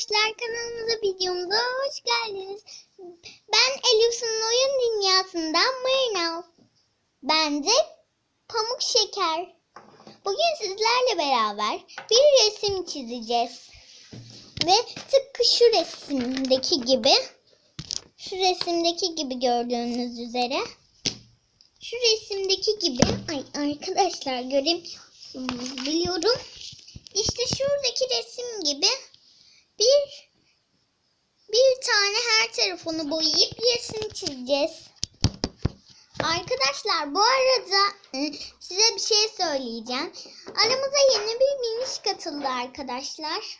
arkadaşlar kanalımıza videomuza hoş geldiniz. Ben Elif'in oyun dünyasından Mırnav. Ben de Pamuk Şeker. Bugün sizlerle beraber bir resim çizeceğiz. Ve tıpkı şu resimdeki gibi şu resimdeki gibi gördüğünüz üzere şu resimdeki gibi ay arkadaşlar göremiyorsunuz biliyorum. İşte şuradaki resim gibi bir bir tane her tarafını boyayıp resim çizeceğiz. Arkadaşlar bu arada e, size bir şey söyleyeceğim. Aramıza yeni bir miniş katıldı arkadaşlar.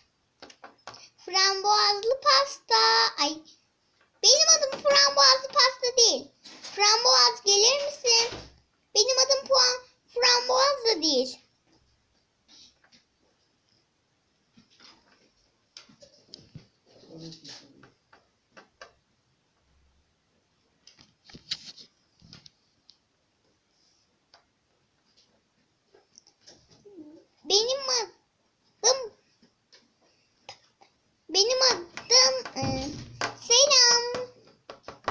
Frambuazlı pasta. Ay benim adım frambuazlı pasta değil. Frambuaz gelir misin? Benim adım puan frambuaz da değil. Benim adım benim adım e, selam.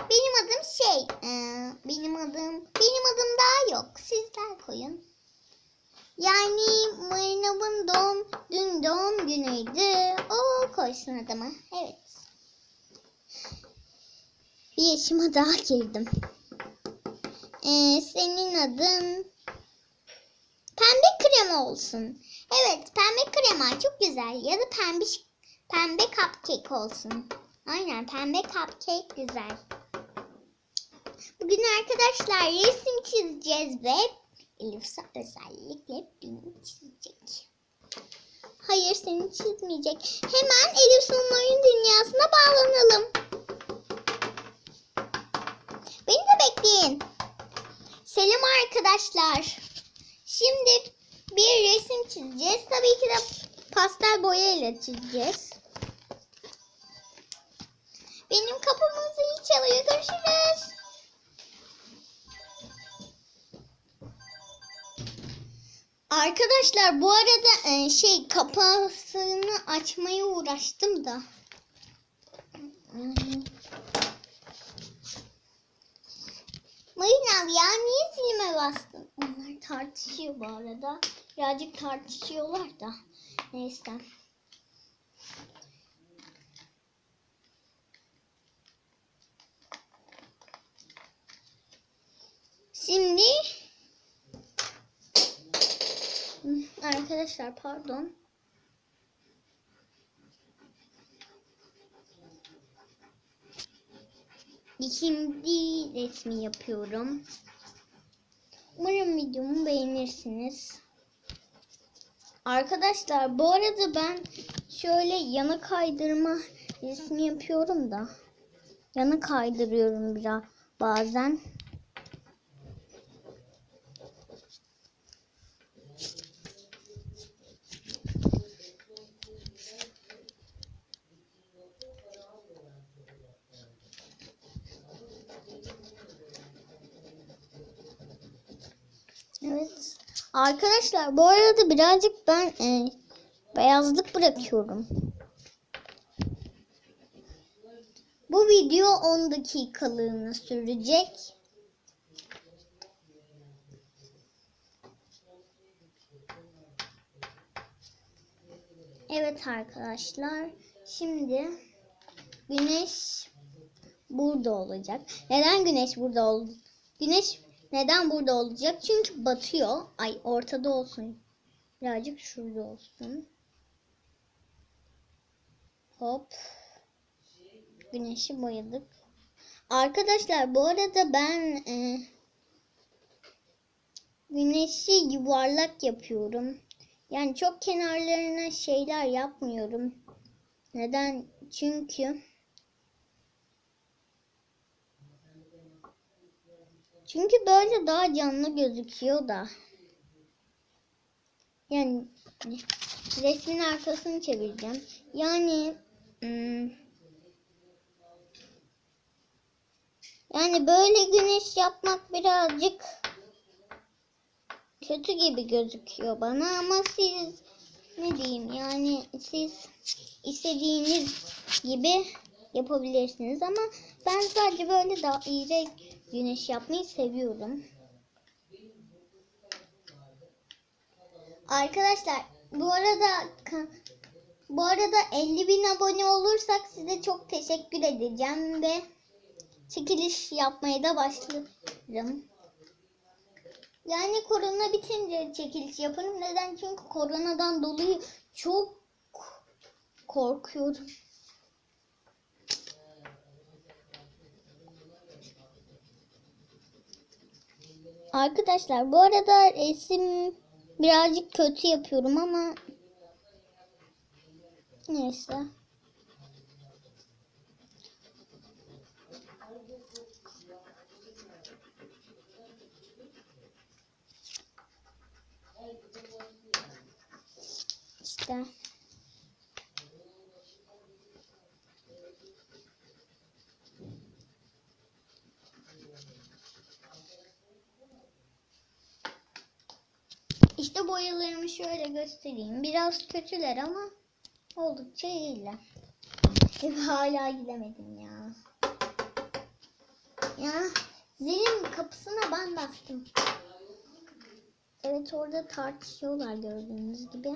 Benim adım şey. e, benim adım benim adım daha yok. Sizler koyun. Yani Maynav'ın doğum dün doğum günüydü. O koysun adama. Evet. Yaşıma daha girdim. Ee, senin adın pembe krem olsun. Evet pembe krema çok güzel. Ya da pembe pembe cupcake olsun. Aynen pembe cupcake güzel. Bugün arkadaşlar resim çizeceğiz ve Elif'se özellikle beni çizecek. Hayır seni çizmeyecek. Hemen Elif'in oyun dünyasına bağlanalım. Bekleyin. Selam arkadaşlar. Şimdi bir resim çizeceğiz. Tabii ki de pastel boya ile çizeceğiz. Benim kapımın zili çalıyor. Görüşürüz. Arkadaşlar bu arada e, şey kapısını açmaya uğraştım da. Hmm. Mayınav ya niye zilime bastın? Onlar tartışıyor bu arada. Birazcık tartışıyorlar da. Neyse. Şimdi arkadaşlar pardon. Şimdi resmi yapıyorum. Umarım videomu beğenirsiniz. Arkadaşlar bu arada ben şöyle yana kaydırma resmi yapıyorum da. Yana kaydırıyorum biraz bazen. Evet. Arkadaşlar bu arada birazcık ben e, beyazlık bırakıyorum. Bu video 10 dakikalığına sürecek. Evet arkadaşlar. Şimdi güneş burada olacak. Neden güneş burada oldu? Güneş neden burada olacak? Çünkü batıyor. Ay ortada olsun. Birazcık şurada olsun. Hop. Güneşi boyadık. Arkadaşlar bu arada ben e, güneşi yuvarlak yapıyorum. Yani çok kenarlarına şeyler yapmıyorum. Neden? Çünkü Çünkü böyle daha canlı gözüküyor da. Yani resmin arkasını çevireceğim. Yani hmm, yani böyle güneş yapmak birazcık kötü gibi gözüküyor bana ama siz ne diyeyim yani siz istediğiniz gibi yapabilirsiniz ama ben sadece böyle daire güneş yapmayı seviyorum. Arkadaşlar bu arada bu arada 50 bin abone olursak size çok teşekkür edeceğim ve çekiliş yapmaya da başlarım. Yani korona bitince çekiliş yaparım. Neden? Çünkü koronadan dolayı çok korkuyorum. Arkadaşlar bu arada resim birazcık kötü yapıyorum ama neyse. İşte boyalarımı şöyle göstereyim. Biraz kötüler ama oldukça iyiler. Hala gidemedim ya. Ya zilin kapısına ben bastım. Evet orada tartışıyorlar gördüğünüz gibi.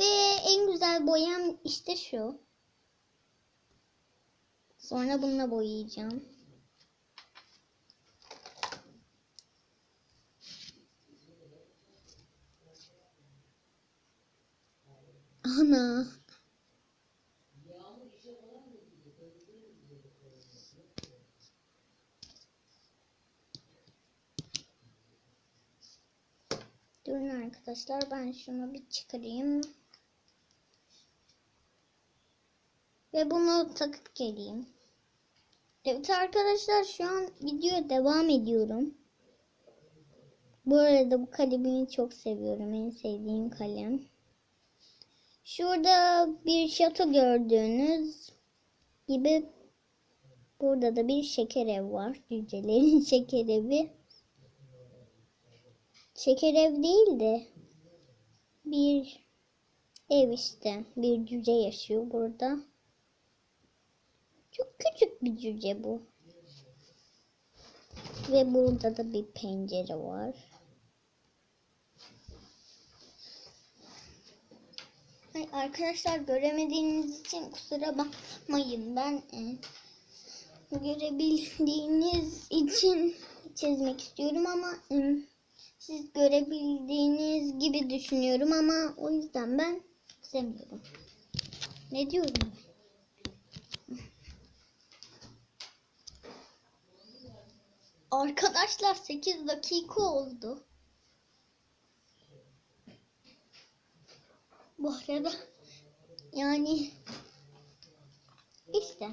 Ve en güzel boyam işte şu. Sonra bununla boyayacağım. Durun arkadaşlar ben şunu bir çıkarayım. Ve bunu takıp geleyim. Evet arkadaşlar şu an videoya devam ediyorum. Bu arada bu kalemi çok seviyorum. En sevdiğim kalem. Şurada bir şato gördüğünüz gibi burada da bir şeker ev var. Cücelerin şeker evi. Şeker ev değil de bir ev işte. Bir cüce yaşıyor burada. Çok küçük bir cüce bu. Ve burada da bir pencere var. Ay arkadaşlar göremediğiniz için kusura bakmayın. Ben e, görebildiğiniz için çizmek istiyorum ama e, siz görebildiğiniz gibi düşünüyorum ama o yüzden ben çizemiyorum. Ne diyorum ben? Arkadaşlar 8 dakika oldu. Bu arada yani işte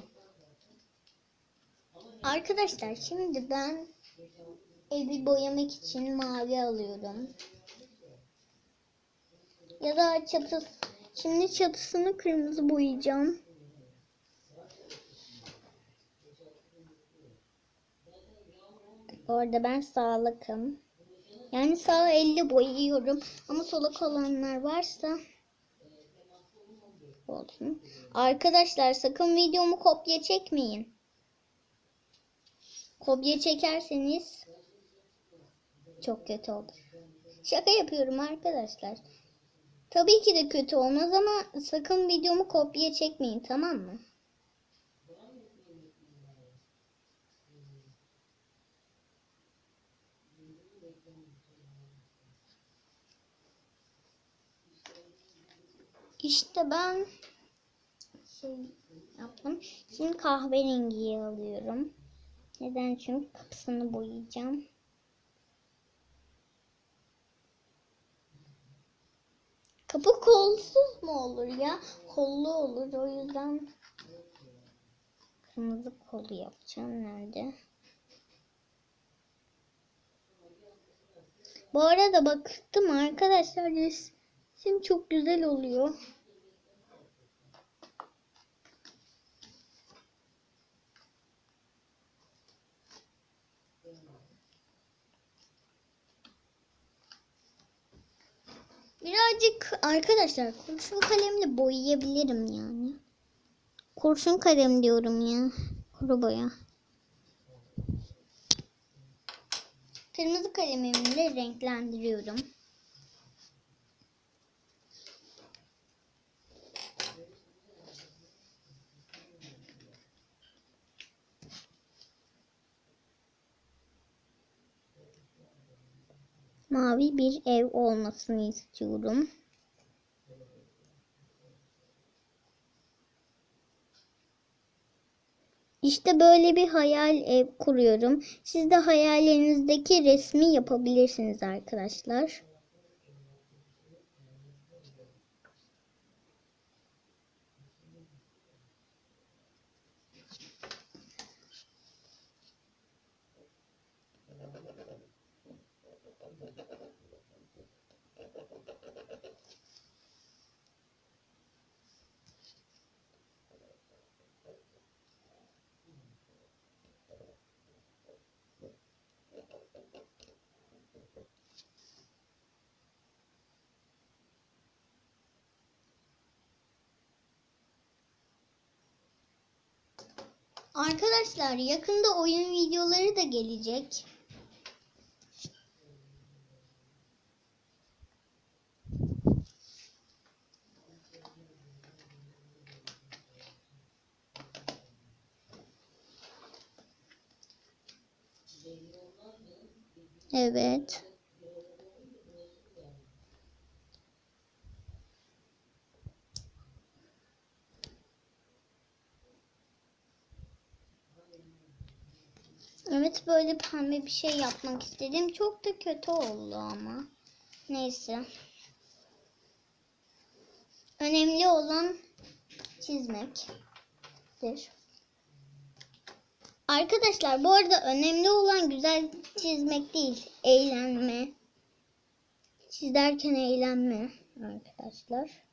arkadaşlar şimdi ben evi boyamak için mavi alıyorum. Ya da çatı şimdi çatısını kırmızı boyayacağım. Orada ben sağlıkım. Yani sağ elle boyuyorum ama solak olanlar varsa olsun. Arkadaşlar sakın videomu kopya çekmeyin. Kopya çekerseniz çok kötü olur. Şaka yapıyorum arkadaşlar. Tabii ki de kötü olmaz ama sakın videomu kopya çekmeyin tamam mı? İşte ben şey yaptım. Şimdi kahverengiyi alıyorum. Neden? Çünkü kapısını boyayacağım. Kapı kolsuz mu olur ya? Kollu olur. O yüzden kırmızı kolu yapacağım. Nerede? Bu arada baktım arkadaşlar resim çok güzel oluyor. Birazcık arkadaşlar kurşun kalemle boyayabilirim yani. Kurşun kalem diyorum ya. Kuru boya. Kırmızı kalemimle renklendiriyorum. Mavi bir ev olmasını istiyorum. İşte böyle bir hayal ev kuruyorum. Siz de hayallerinizdeki resmi yapabilirsiniz arkadaşlar. Arkadaşlar yakında oyun videoları da gelecek. Evet. Evet böyle pembe bir şey yapmak istedim. Çok da kötü oldu ama. Neyse. Önemli olan çizmektir. Arkadaşlar bu arada önemli olan güzel çizmek değil. Eğlenme. Çizerken eğlenme arkadaşlar.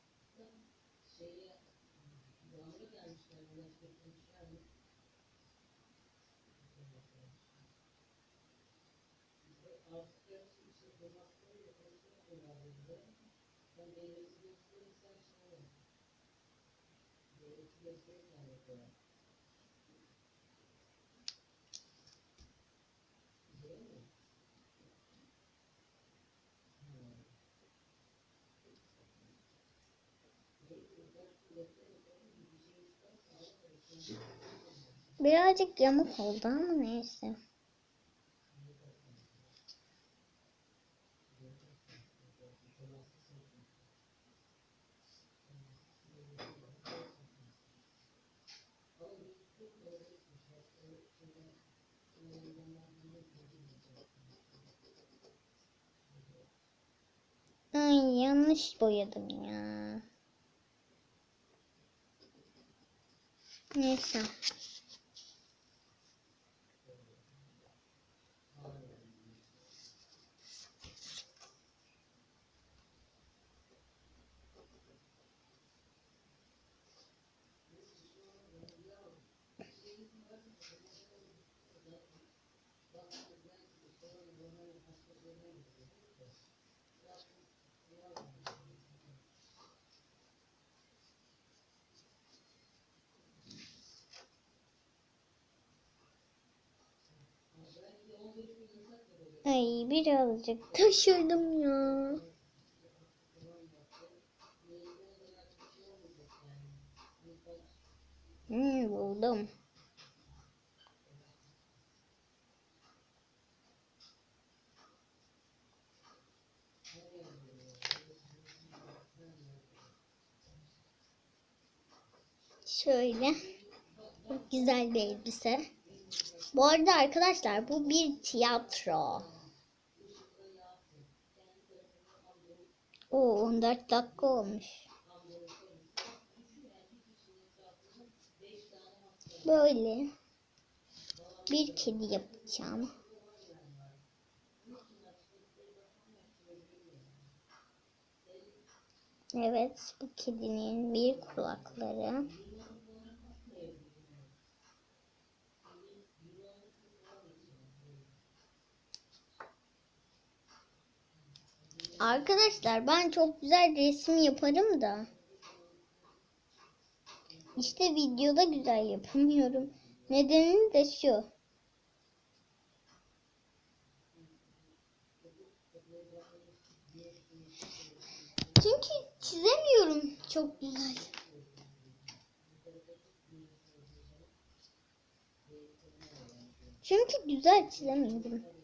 Birazcık yamuk oldu ama neyse. Ay yanlış boyadım ya. Neyse. Ay birazcık taşırdım ya. Hmm, buldum. Şöyle. Çok güzel bir elbise. Bu arada arkadaşlar bu bir tiyatro. Oo 14 dakika olmuş. Böyle bir kedi yapacağım. Evet bu kedinin bir kulakları. Arkadaşlar ben çok güzel resim yaparım da. İşte videoda güzel yapamıyorum. Nedeni de şu. Çünkü çizemiyorum çok güzel. Çünkü güzel çizemiyorum.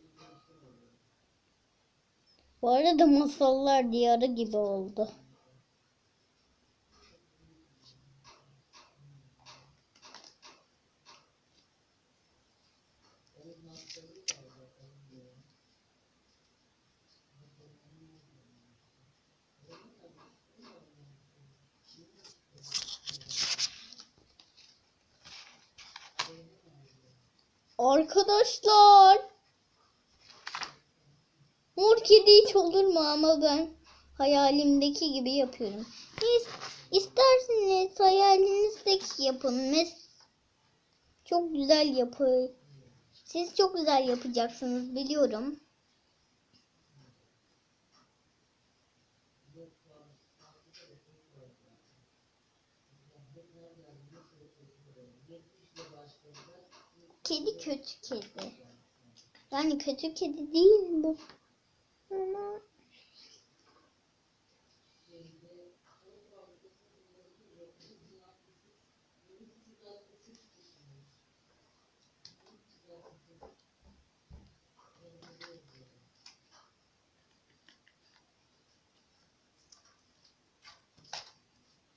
Bu arada masallar diyarı gibi oldu. Arkadaşlar. Mor kedi olur mu ama ben hayalimdeki gibi yapıyorum. Siz isterseniz hayalinizdeki yapın. Mes çok güzel yapı. Siz çok güzel yapacaksınız biliyorum. Kedi kötü kedi. Yani kötü kedi değil bu. Ama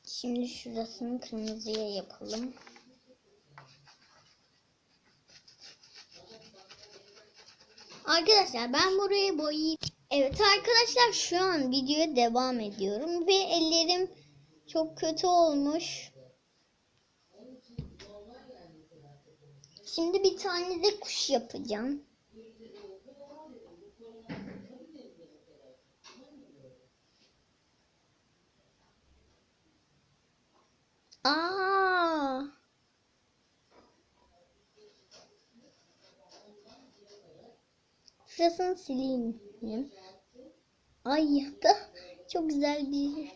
Şimdi şurasını kırmızıya yapalım. Arkadaşlar ben burayı boyayayım. Evet arkadaşlar şu an videoya devam ediyorum ve ellerim çok kötü olmuş. Şimdi bir tane de kuş yapacağım. Aa! Şurasını sileyim. Ay ya da çok güzel bir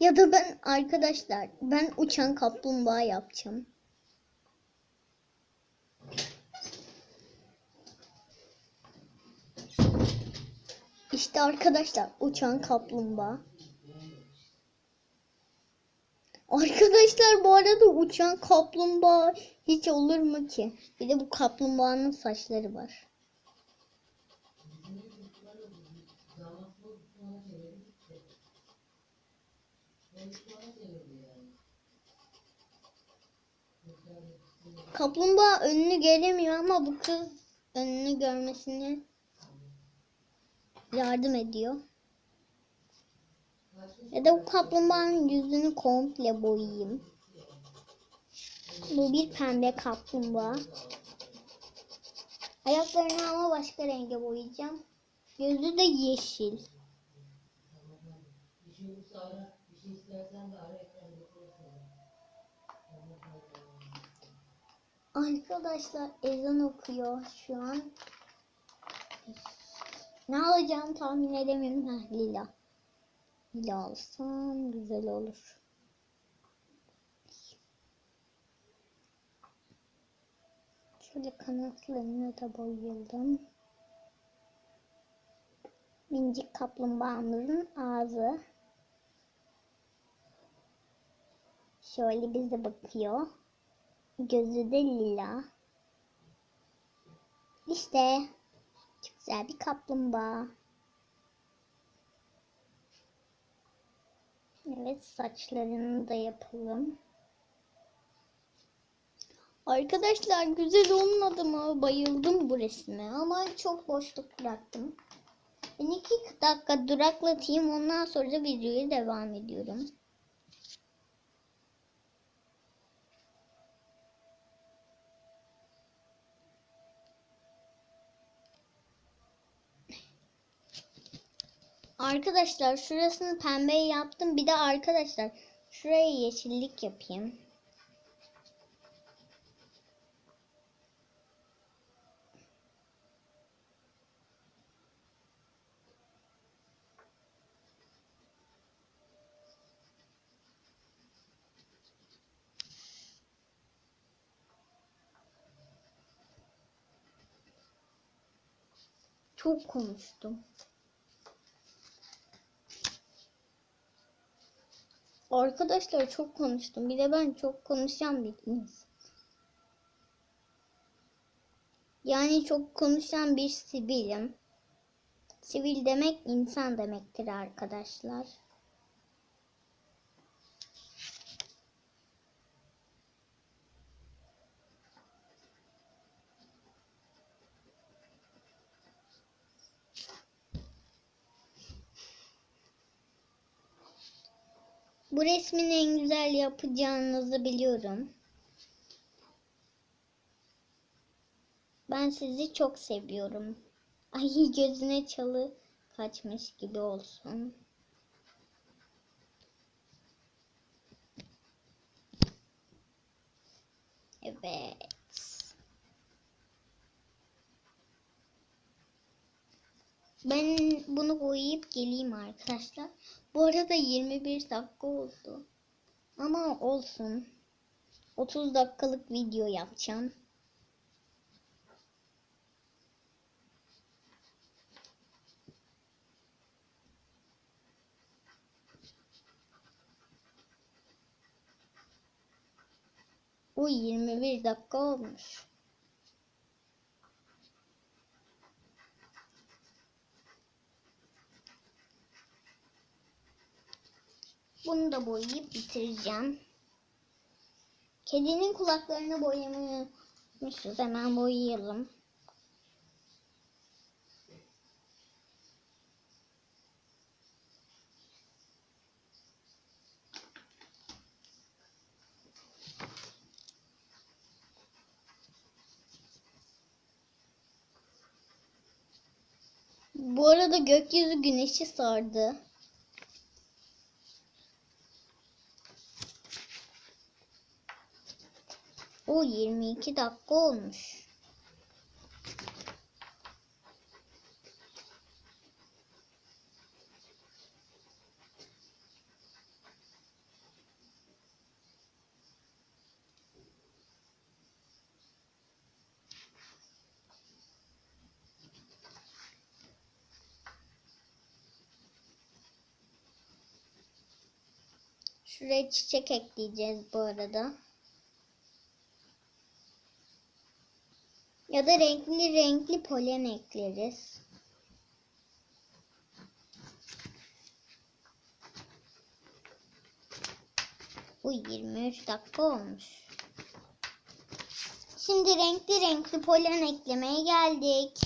Ya da ben arkadaşlar ben uçan kaplumbağa yapacağım. İşte arkadaşlar uçan kaplumbağa. Arkadaşlar bu arada uçan kaplumbağa hiç olur mu ki? Bir de bu kaplumbağanın saçları var. Kaplumbağa önünü göremiyor ama bu kız önünü görmesine yardım ediyor. Ya da bu kaplumbağanın yüzünü komple boyayayım. Bu bir pembe kaplumbağa. Ayaklarını ama başka renge boyayacağım. Gözü de yeşil. Arkadaşlar ezan okuyor şu an. Ne alacağımı tahmin edemiyorum. Ha, lila. Lila alsam güzel olur. Şöyle kanatlarını da boyayalım. Mincik kaplumbağamızın ağzı. Şöyle bize bakıyor. Gözü de lila. İşte güzel bir kaplumbağa. Evet saçlarını da yapalım. Arkadaşlar güzel olmadı mı? Bayıldım bu resme ama çok boşluk bıraktım. Ben iki dakika duraklatayım ondan sonra da videoya devam ediyorum. Arkadaşlar şurasını pembe yaptım. Bir de arkadaşlar Şuraya yeşillik yapayım. Çok konuştum. Arkadaşlar çok konuştum. Bir de ben çok konuşan bir. Yani çok konuşan bir sivilim. Sivil demek insan demektir arkadaşlar. Bu resmin en güzel yapacağınızı biliyorum. Ben sizi çok seviyorum. Ay gözüne çalı kaçmış gibi olsun. Evet. Ben bunu boyayıp geleyim arkadaşlar. Bu arada 21 dakika oldu. Ama olsun. 30 dakikalık video yapacağım. Bu 21 dakika olmuş. Bunu da boyayıp bitireceğim. Kedinin kulaklarını boyamayı. Hemen boyayalım. Bu arada gökyüzü güneşi sardı. O 22 dakika olmuş. Şuraya çiçek ekleyeceğiz bu arada. Ya da renkli renkli polen ekleriz. Bu 23 dakika olmuş. Şimdi renkli renkli polen eklemeye geldik.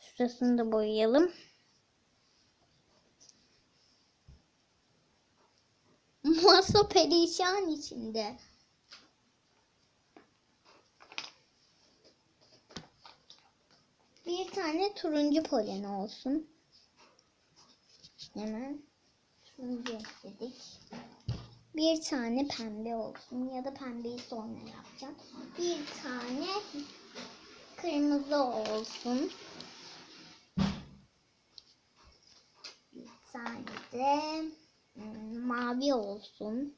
Şurasını da boyayalım. Masa perişan içinde. Bir tane turuncu polen olsun. Hemen turuncu ekledik. Bir tane pembe olsun ya da pembeyi sonra yapacağım. Bir tane kırmızı olsun. Bir tane de hmm, mavi olsun.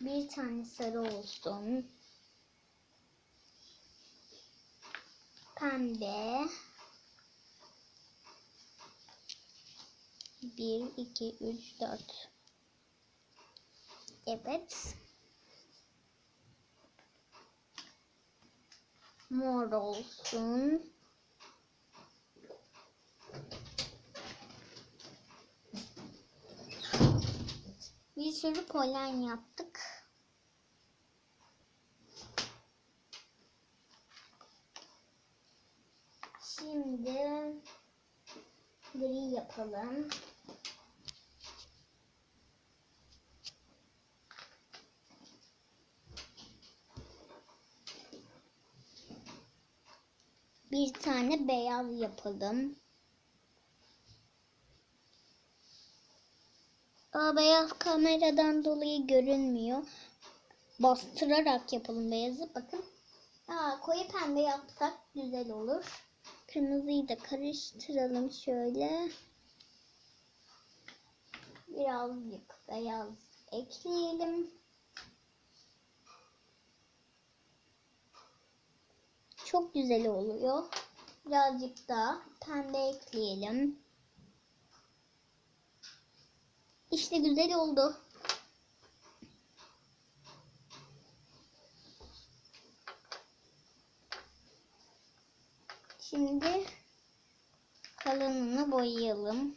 Bir tane sarı olsun. Pembe. Bir, iki, üç, dört. Evet. Mor olsun. Bir sürü polen yaptık. Şimdi gri yapalım. Bir tane beyaz yapalım. Aa, beyaz kameradan dolayı görünmüyor. Bastırarak yapalım beyazı. Bakın. Aa, koyu pembe yapsak güzel olur. Kırmızıyı da karıştıralım şöyle. Birazcık beyaz ekleyelim. Çok güzel oluyor. Birazcık da pembe ekleyelim. İşte güzel oldu. Şimdi kalanını boyayalım.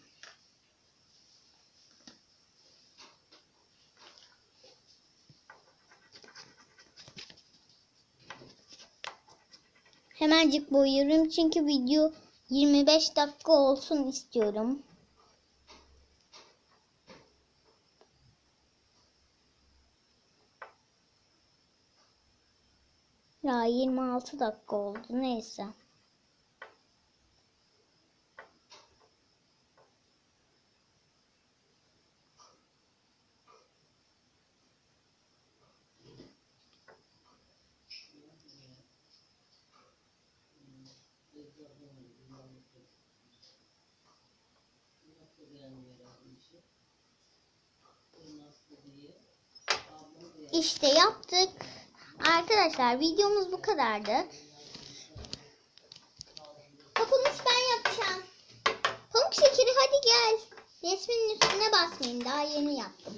Hemencik boyuyorum çünkü video 25 dakika olsun istiyorum. Ya 26 dakika oldu neyse. İşte yaptık. Arkadaşlar videomuz bu kadardı. Kapanış ben yapacağım. Pamuk şekeri hadi gel. Resmin üstüne basmayayım. Daha yeni yaptım.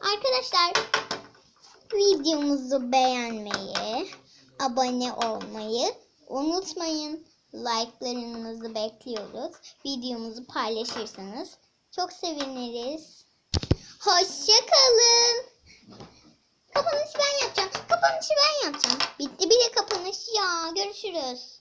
Arkadaşlar videomuzu beğenmeyi, abone olmayı unutmayın. Like'larınızı bekliyoruz. Videomuzu paylaşırsanız çok seviniriz. Hoşçakalın. Kapanışı ben yapacağım. Kapanışı ben yapacağım. Bitti bile kapanış ya. Görüşürüz.